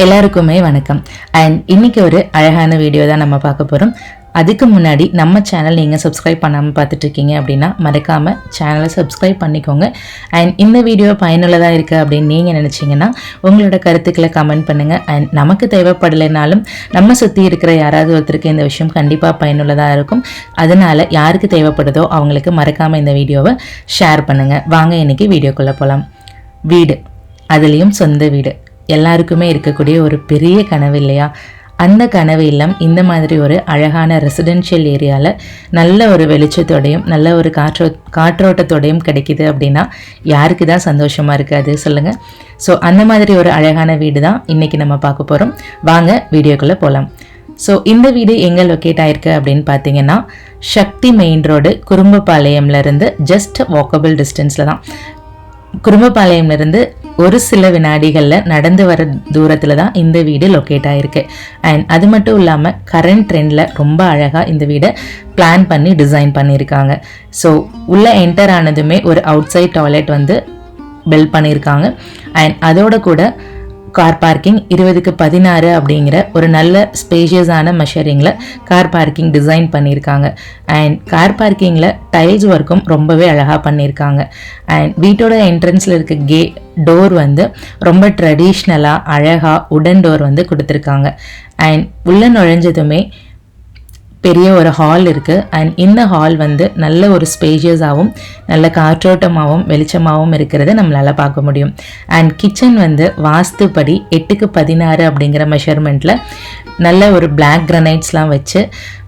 எல்லாருக்குமே வணக்கம். அண்ட் இன்னைக்கு ஒரு அழகான வீடியோ தான் நம்ம பார்க்க போகிறோம் அதுக்கு முன்னாடி நம்ம சேனல் நீங்கள் சப்ஸ்கிரைப் பண்ணாமல் பார்த்துட்டு இருக்கீங்க அப்படின்னா மறக்காமல் சேனலை சப்ஸ்கிரைப் பண்ணிக்கோங்க. அண்ட் இந்த வீடியோ பயனுள்ளதாக இருக்குது அப்படின்னு நீங்கள் நினச்சிங்கன்னா உங்களோட கருத்துக்களை கமெண்ட் பண்ணுங்கள் அண்ட் நமக்கு தேவைப்படலைனாலும் நம்ம சுற்றி இருக்கிற யாராவது ஒருத்தருக்கு இந்த விஷயம் கண்டிப்பாக பயனுள்ளதாக இருக்கும். அதனால் யாருக்கு தேவைப்படுதோ அவங்களுக்கு மறக்காமல் இந்த வீடியோவை ஷேர் பண்ணுங்கள் வாங்க இன்றைக்கி வீடியோக்குள்ளே போகலாம் வீடு. அதுலேயும் சொந்த வீடு. எல்லாருக்குமே இருக்கக்கூடிய ஒரு பெரிய கனவு இல்லையா? அந்த கனவு இல்லம் இந்த மாதிரி ஒரு அழகான ரெசிடென்ஷியல் ஏரியாவில் நல்ல ஒரு வெளிச்சத்தோடையும் நல்ல ஒரு காற்றோ காற்றோட்டத்தோடையும் கிடைக்குது அப்படின்னா யாருக்கு தான் சந்தோஷமாக இருக்காது சொல்லுங்கள் ஸோ அந்த மாதிரி ஒரு அழகான வீடு தான் இன்றைக்கி நம்ம பார்க்க போகிறோம் வாங்க வீடியோக்குள்ளே போகலாம் ஸோ இந்த வீடு எங்கே லொக்கேட் ஆயிருக்கு அப்படின்னு பார்த்தீங்கன்னா சக்தி மெயின் ரோடு குடும்பபாளையம்லருந்து ஜஸ்ட் வாக்கபிள் டிஸ்டன்ஸில் தான். குறும்பபாளையம்லேருந்து ஒரு சில வினாடிகளில் நடந்து வர தூரத்தில் தான் இந்த வீடு லொக்கேட் ஆகிருக்கு அண்ட் அது மட்டும் இல்லாமல் கரண்ட் ட்ரெண்டில் ரொம்ப அழகாக இந்த வீடை பிளான் பண்ணி டிசைன் பண்ணியிருக்காங்க. ஸோ உள்ளே என்டர் ஆனதுமே ஒரு அவுட் சைட் டாய்லெட் வந்து பில்ட் பண்ணியிருக்காங்க. அண்ட் அதோட கூட கார் பார்க்கிங் இருபதுக்கு பதினாறு அப்படிங்கிற ஒரு நல்ல ஸ்பேஷியஸான மெஷரிங்கில் கார் பார்க்கிங் டிசைன் பண்ணியிருக்காங்க. அண்ட் கார் பார்க்கிங்கில் டைல்ஸ் ஒர்க்கும் ரொம்பவே அழகாக பண்ணியிருக்காங்க. அண்ட் வீட்டோட என்ட்ரன்ஸில் இருக்க கே டோர் வந்து ரொம்ப ட்ரெடிஷ்னலாக அழகாக உடன் டோர் வந்து கொடுத்துருக்காங்க. அண்ட் உள்ளே நுழைஞ்சதுமே பெரிய ஒரு ஹால் இருக்குது அண்ட் இந்த ஹால் வந்து நல்ல ஒரு ஸ்பேஷியஸாகவும் நல்ல காற்றோட்டமாகவும் வெளிச்சமாகவும் இருக்கிறத நம்மளால் பார்க்க முடியும். அண்ட் கிச்சன் வந்து வாஸ்துப்படி எட்டுக்கு பதினாறு அப்படிங்கிற மெஷர்மெண்ட்டில் நல்ல ஒரு பிளாக் கிரனைட்ஸ்லாம் வச்சு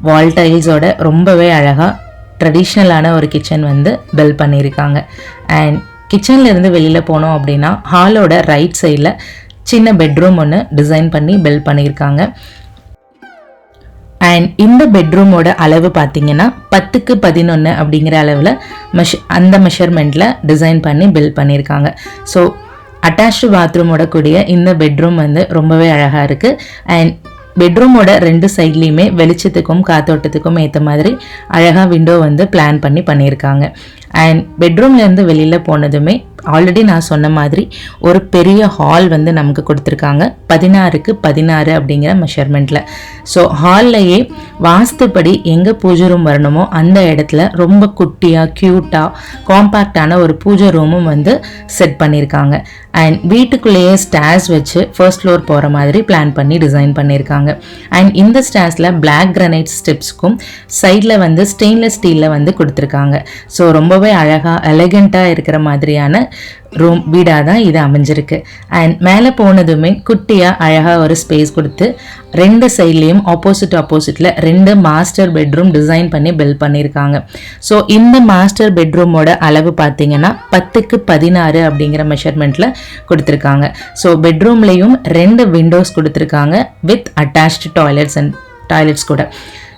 வால் டைல்ஸோட ரொம்பவே அழகாக ட்ரெடிஷ்னலான ஒரு கிச்சன் வந்து பில் பண்ணியிருக்காங்க. அண்ட் கிச்சன்ல இருந்து வெளியில் போனோம் அப்படின்னா ஹாலோட ரைட் சைடில் சின்ன பெட்ரூம் ஒன்று டிசைன் பண்ணி பில்ட் பண்ணியிருக்காங்க. அண்ட் இந்த பெட்ரூமோட அளவு பார்த்தீங்கன்னா பத்துக்கு பதினொன்று அப்படிங்கிற அளவில் மெஷ் அந்த மெஷர்மெண்ட்டில் டிசைன் பண்ணி பில்ட் பண்ணியிருக்காங்க ஸோ அட்டாச்சு பாத்ரூமோட கூடிய இந்த பெட்ரூம் வந்து ரொம்பவே அழகாக இருக்குது அண்ட் பெட்ரூமோட ரெண்டு சைட்லேயுமே வெளிச்சத்துக்கும் காத்தோட்டத்துக்கும் ஏற்ற மாதிரி அழகாக விண்டோ வந்து பிளான் பண்ணி பண்ணியிருக்காங்க அண்ட் பெட்ரூம்லேருந்து வெளியில் போனதுமே ஆல்ரெடி நான் சொன்ன மாதிரி ஒரு பெரிய ஹால் வந்து நமக்கு கொடுத்துருக்காங்க. பதினாறுக்கு பதினாறு அப்படிங்கிற மெஷர்மெண்ட்டில் ஸோ ஹால்லையே வாஸ்துப்படி எங்கே பூஜை ரூம் வரணுமோ அந்த இடத்துல ரொம்ப குட்டியாக க்யூட்டாக காம்பேக்டான ஒரு பூஜை ரூமும் வந்து செட் பண்ணியிருக்காங்க. அண்ட் வீட்டுக்குள்ளேயே ஸ்டார்ஸ் வச்சு ஃபர்ஸ்ட் ஃப்ளோர் போகிற மாதிரி பிளான் பண்ணி டிசைன் பண்ணியிருக்காங்க. அண்ட் இந்த ஸ்டார்ஸில் பிளாக் கிரனைட் ஸ்டெப்ஸ்க்கும் சைடில் வந்து ஸ்டெயின்லெஸ் ஸ்டீலில் வந்து கொடுத்துருக்காங்க. ஸோ ரொம்பவே அழகாக எலகண்ட்டாக இருக்கிற மாதிரியான ரூம் வீடாக தான் இது அமைஞ்சிருக்கு. அண்ட் மேலே போனதுமே குட்டியாக அழகாக ஒரு ஸ்பேஸ் கொடுத்து ரெண்டு சைட்லேயும் ஆப்போசிட் ஆப்போசிட்டில் ரெண்டு மாஸ்டர் பெட்ரூம் டிசைன் பண்ணி பில்ட் பண்ணியிருக்காங்க. ஸோ இந்த மாஸ்டர் பெட்ரூமோட அளவு பார்த்தீங்கன்னா பத்துக்கு பதினாறு அப்படிங்கிற மெஷர்மெண்ட்டில் கொடுத்துருக்காங்க. ஸோ பெட்ரூம்லேயும் ரெண்டு விண்டோஸ் கொடுத்துருக்காங்க with attached toilets and toilets கூட.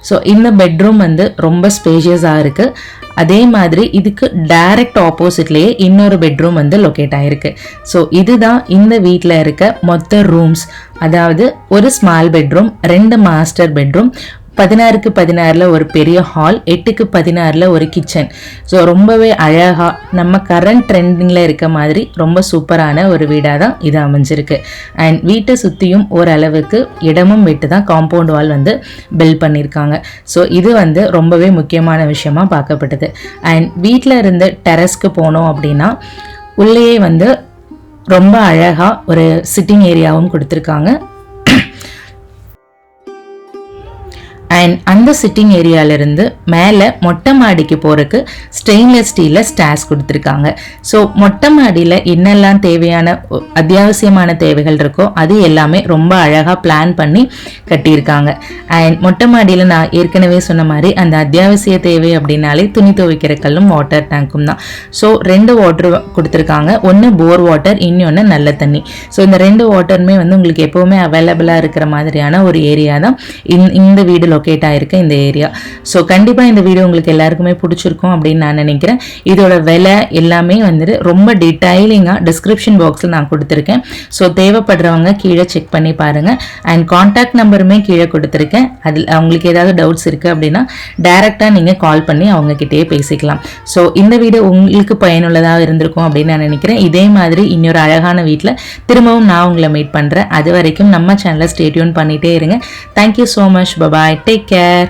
ஸோ இந்த பெட்ரூம் வந்து ரொம்ப ஸ்பேஷியஸாக இருக்குது அதே மாதிரி இதுக்கு டைரக்ட் ஆப்போசிட்லேயே இன்னொரு பெட்ரூம் வந்து லொக்கேட் ஆகிருக்கு ஸோ இதுதான் இந்த வீட்டில் இருக்க மொத்த ரூம்ஸ் அதாவது ஒரு ஸ்மால் பெட்ரூம் ரெண்டு மாஸ்டர் பெட்ரூம் பதினாறுக்கு பதினாறில் ஒரு பெரிய ஹால் எட்டுக்கு பதினாறில் ஒரு கிச்சன் ஸோ ரொம்பவே அழகாக நம்ம கரண்ட் ட்ரெண்டிங்கில் இருக்க மாதிரி ரொம்ப சூப்பரான ஒரு வீடாக தான் இது அமைஞ்சிருக்கு. அண்ட் வீட்டை சுற்றியும் ஓரளவுக்கு இடமும் விட்டு தான் காம்பவுண்ட் வால் வந்து பில்ட் பண்ணியிருக்காங்க. ஸோ இது வந்து ரொம்பவே முக்கியமான விஷயமா பார்க்கப்பட்டது. அண்ட் வீட்டில் இருந்து டெரஸ்க்கு போனோம் அப்படின்னா உள்ளேயே வந்து ரொம்ப அழகாக ஒரு சிட்டிங் ஏரியாவும் கொடுத்துருக்காங்க. அண்ட் அந்த சிட்டிங் ஏரியாவிலேருந்து மேலே மொட்டை மாடிக்கு போகிறதுக்கு ஸ்டெயின்லெஸ் ஸ்டீலில் ஸ்டாஸ் கொடுத்துருக்காங்க. ஸோ மொட்டை மாடியில் என்னெல்லாம் தேவையான அத்தியாவசியமான தேவைகள் இருக்கோ அது எல்லாமே ரொம்ப அழகாக பிளான் பண்ணி கட்டியிருக்காங்க. அண்ட் மொட்டை மாடியில் நான் ஏற்கனவே சொன்ன மாதிரி அந்த அத்தியாவசிய தேவை அப்படின்னாலே துணி துவைக்கிற கல்லும் வாட்டர் டேங்க்கும் தான். ஸோ ரெண்டு வாட்டர் கொடுத்துருக்காங்க. ஒன்று போர் வாட்டர் இன்னொன்று நல்ல தண்ணி. ஸோ இந்த ரெண்டு வாட்டருமே வந்து உங்களுக்கு எப்போவுமே அவைலபிளாக இருக்கிற மாதிரியான ஒரு ஏரியா தான். இந்த- இந்த வீடு லொக்கேட் லொக்கேட் ஆயிருக்கு இந்த ஏரியா ஸோ கண்டிப்பாக இந்த வீடியோ உங்களுக்கு எல்லாருக்குமே பிடிச்சிருக்கும் அப்படின்னு நான் நினைக்கிறேன். இதோட விலை எல்லாமே வந்துட்டு ரொம்ப டீட்டெயிலிங்காக டிஸ்கிரிப்ஷன் பாக்ஸில் நான் கொடுத்துருக்கேன். ஸோ தேவைப்படுறவங்க கீழே செக் பண்ணி பாருங்கள் அண்ட் காண்டாக்ட் நம்பருமே கீழே கொடுத்துருக்கேன். அதில் அவங்களுக்கு ஏதாவது டவுட்ஸ் இருக்குது அப்படின்னா டேரெக்டாக நீங்கள் கால் பண்ணி அவங்கக்கிட்டேயே பேசிக்கலாம். ஸோ இந்த வீடியோ உங்களுக்கு பயனுள்ளதாக இருந்திருக்கும் அப்படின்னு நான் நினைக்கிறேன். இதே மாதிரி இன்னொரு அழகான வீட்டில் திரும்பவும் நான் உங்களை மீட் பண்ணுறேன் அது வரைக்கும் நம்ம சேனலை ஸ்டேட்யூன் பண்ணிகிட்டே இருங்க. Thank you so much bye bye take take care